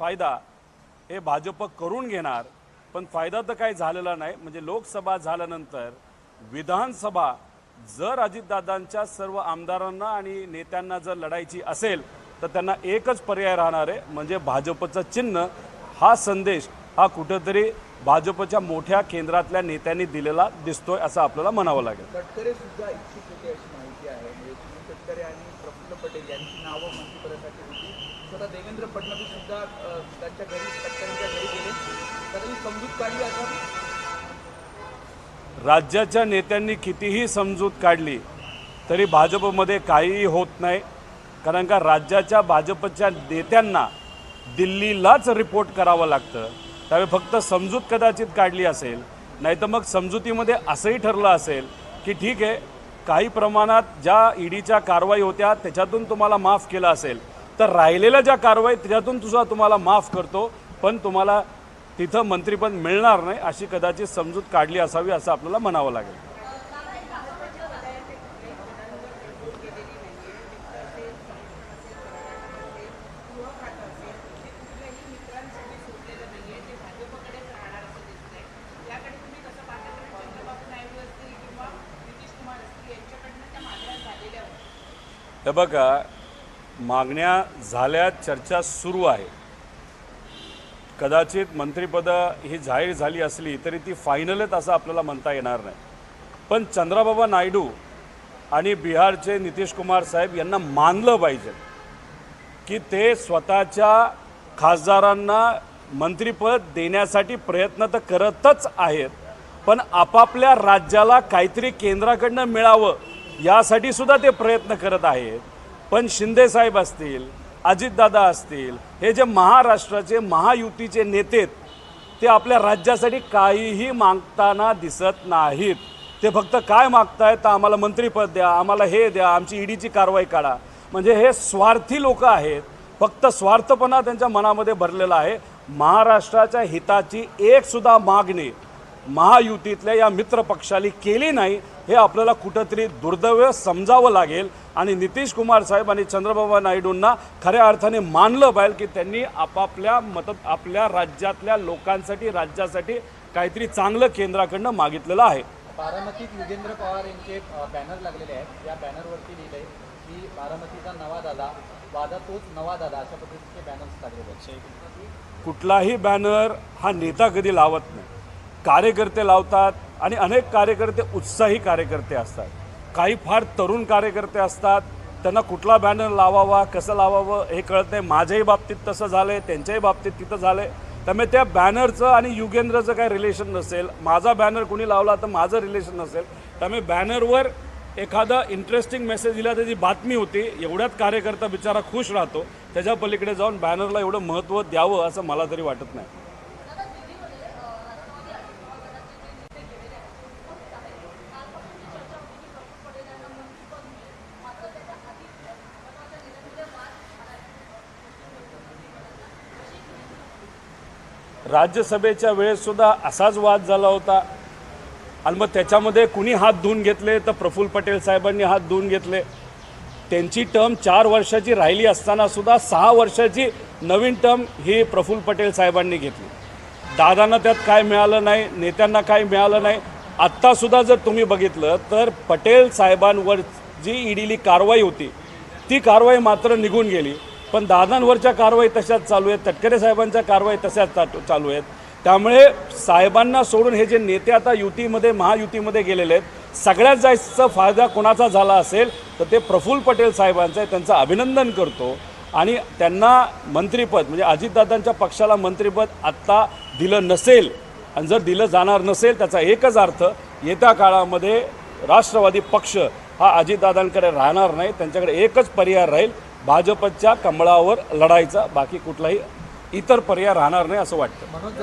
फायदा हे भाजप करून घेणार पण फायदा तर काही झालेला नाही. म्हणजे लोकसभा झाल्यानंतर विधानसभा जर अजितदादांच्या सर्व आमदारांना आणि नेत्यांना जर लढायची असेल तर त्यांना एकच पर्याय राहणार आहे म्हणजे भाजपचं चिन्ह. हा संदेश हा कुठंतरी भाजपच्या मोठ्या केंद्रातल्या नेत्यांनी दिलेला दिसतोय असं आपल्याला म्हणावं लागेल. तटकरे सुद्धा इच्छुक होते अशी माहिती आहे. म्हणजे सुनील तटकरे आणि प्रफुल्ल पटेल यांची नावं मंत्रिपदासाठी होती. स्वतः देवेंद्र फडणवीस सुद्धा त्यांच्या घरी तटकरेंच्या घरी गेले. त्यांनी समजूत काढली असावी राज्याच्या नेत्यांनी कितीही समजूत काढली तरी भाजपमध्ये काहीही होत नाही. कारण का राज्याच्या भाजपच्या नेत्यांना दिल्लीलाच रिपोर्ट करावं लागतं. त्यावेळी फक्त समजूत कदाचित काढली असेल नाही तर मग समजुतीमध्ये असंही ठरलं असेल की ठीक आहे काही प्रमाणात ज्या ईडीच्या कारवाई होत्या त्याच्यातून तुम्हाला माफ केलं असेल. तर राहिलेल्या ज्या कारवाई त्याच्यातून सुद्धा तुम्हाला माफ करतो पण तुम्हाला तिथं मंत्रीपद मिळणार नाही अशी कदाचित समजूत काढली असावी असं आपल्याला म्हणावं लागेल. हे बघा मागण्या झाल्या चर्चा सुरू आहे. कदाचित मंत्रिपदं ही जाहीर झाली असली तरी ती फायनल आहेत असं आपल्याला म्हणता येणार नाही. पण चंद्राबाबा नायडू आणि बिहारचे नितीश कुमार साहेब यांना मानलं पाहिजे की ते स्वतःच्या खासदारांना मंत्रिपद देण्यासाठी प्रयत्न तर करतच आहेत पण आपापल्या राज्याला काहीतरी केंद्राकडनं मिळावं यासाठी सुद्धा ते प्रयत्न करत आहेत. पण शिंदेसाहेब असतील अजितदादा असतील हे जे महाराष्ट्राचे महायुतीचे नेते आहेत, ते आपल्या राज्यासाठी काहीही मागताना दिसत नाहीत. ते फक्त काय मागतायत तर आम्हाला मंत्रीपद द्या आम्हाला हे द्या आमची ईडीची कारवाई काढा. म्हणजे हे स्वार्थी लोक आहेत फक्त स्वार्थपणा त्यांच्या मनामध्ये भरलेला आहे. महाराष्ट्राच्या हिताची एकसुद्धा मागणी महायुतीतल्या या मित्र पक्षाने केली नाही हे आपल्याला कुठंतरी दुर्दैव समजावं लागेल. आणि नितीश कुमार साहेब आणि चंद्रबाबा नायडूंना खऱ्या अर्थाने मानलं पाहिजे की त्यांनी आपापल्या मत आपल्या राज्यातल्या लोकांसाठी राज्यासाठी काहीतरी चांगलं केंद्राकडनं मागितलेलं आहे. बारामतीत युगेंद्र पवार यांचे बॅनर लागलेले आहेत. या बॅनरवरती लिहिलंय की बारामतीचा नवा दादा वादा तोच नवा दादा अशा पद्धतीचे बॅनर्स लागलेले आहेत. कुठलाही बॅनर हा नेता कधी लावत नाही. कार्यकर्ते लावतात आणि अनेक कार्यकर्ते उत्साही कार्यकर्ते असतात. काही फार तरुण कार्यकर्ते असतात. त्यांना कुठला बॅनर लावावा कसं लावावं हे कळत नाही. माझ्याही बाबतीत तसं झालं आहे त्यांच्याही बाबतीत तिथं झालं आहे त्यामुळे त्या बॅनरचं आणि युगेंद्रचं काही रिलेशन नसेल माझा बॅनर कोणी लावला तर माझं रिलेशन नसेल. त्यामुळे बॅनरवर एखादा इंटरेस्टिंग मेसेज दिला त्याची बातमी होती. एवढ्यात कार्यकर्ता बिचारा खुश राहतो. त्याच्या पलीकडे जाऊन बॅनरला एवढं महत्त्व द्यावं असं मला तरी वाटत नाही. राज्यसभेच्या वेळेससुद्धा असाच वाद झाला होता. आणि मग त्याच्यामध्ये कुणी हात धुवून घेतले तर प्रफुल्ल पटेल साहेबांनी हात धुवून घेतले. त्यांची टर्म चार वर्षाची राहिली असतानासुद्धा सहा वर्षाची नवीन टर्म ही प्रफुल्ल पटेल साहेबांनी घेतली. दादांना त्यात काय मिळालं नाही नेत्यांना काय मिळालं नाही. आत्तासुद्धा जर तुम्ही बघितलं तर पटेल साहेबांवर जी ईडीली कारवाई होती ती कारवाई मात्र निघून गेली. पण दादांवरच्या कारवाई तशाच चालू आहेत तटकरे साहेबांच्या कारवाई तशाच चालू आहेत. त्यामुळे साहेबांना सोडून हे जे नेते आता युतीमध्ये महायुतीमध्ये गेलेले आहेत सगळ्यात जास्त फायदा कोणाचा झाला असेल तर ते प्रफुल्ल पटेल साहेबांचं आहे. त्यांचं अभिनंदन करतो. आणि त्यांना मंत्रिपद म्हणजे अजितदादांच्या पक्षाला मंत्रिपद आत्ता दिलं नसेल आणि जर दिलं जाणार नसेल त्याचा एकच अर्थ येत्या काळामध्ये राष्ट्रवादी पक्ष हा अजितदादांकडे राहणार नाही त्यांच्याकडे एकच पर्याय राहील भाजपच्या कमळावर लढायचा बाकी कुठलाही इतर पर्याय राहणार नाही असं वाटतं.